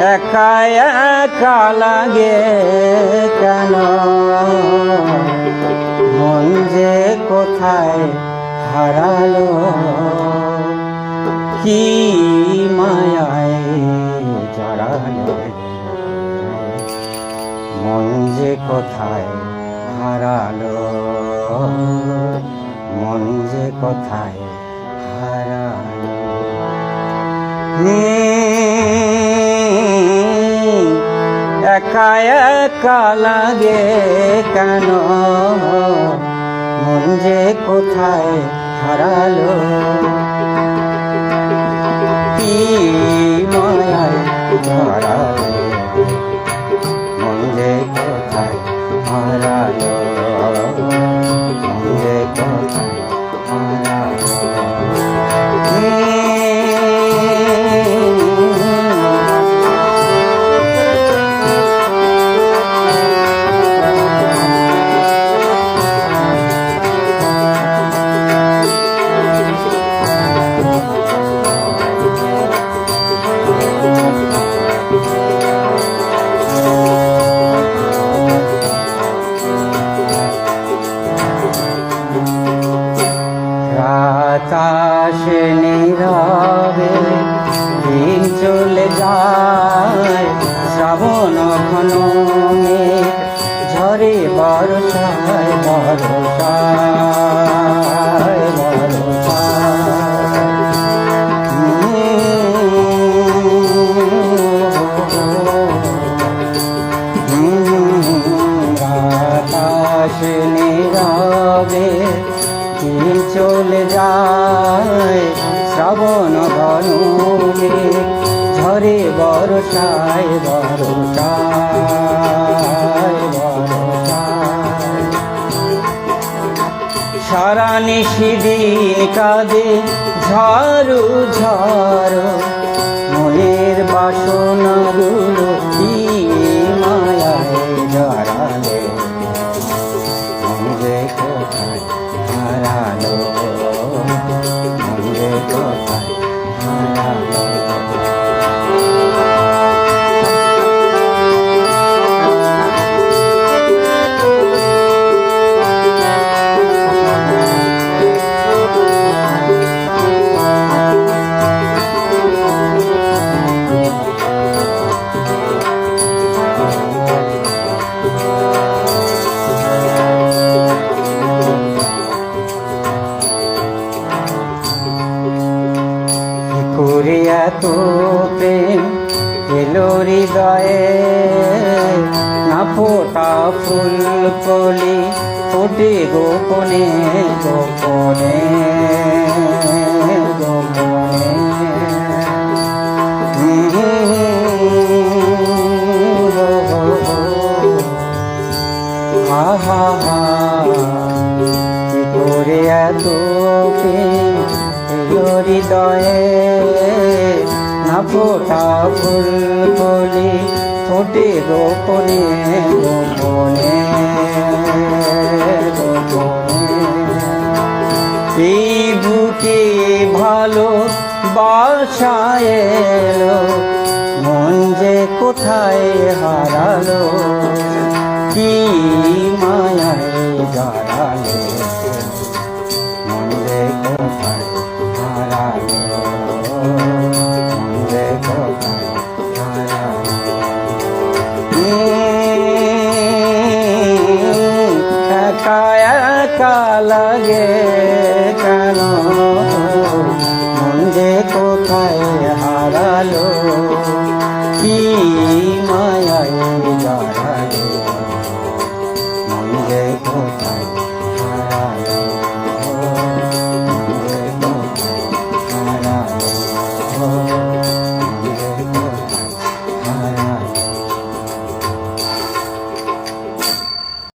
একা একা লাগে কেন? মন যে কোথায় হারালো? কি মায়ায় জড়ালো? মন যে কোথায় হারালো? মন যে কোথায় একা একা লাগে কেন? মন যে কোথায় হারালো? কি মায়ায় ধরালো শ্রাবণ ঘনুমে ঝরে বর্ষায় বর্ষায় সারা নিশিদিন কাঁদে ঝাড়ু ঝাড়ু মনের বাসনাগুলো কি করে এত প্রেম এলো হৃদয়ে। না ফোটা ফুল কলি ফোটে গোপনে গোপনে। হৃদয়ে না ফোটা ফুল কলি ফোটে গোপনে গোপনে। এই বুকে ভালো বাসায় মন যে কোথায় হারালো, কি মায়ায় জড়ালো one.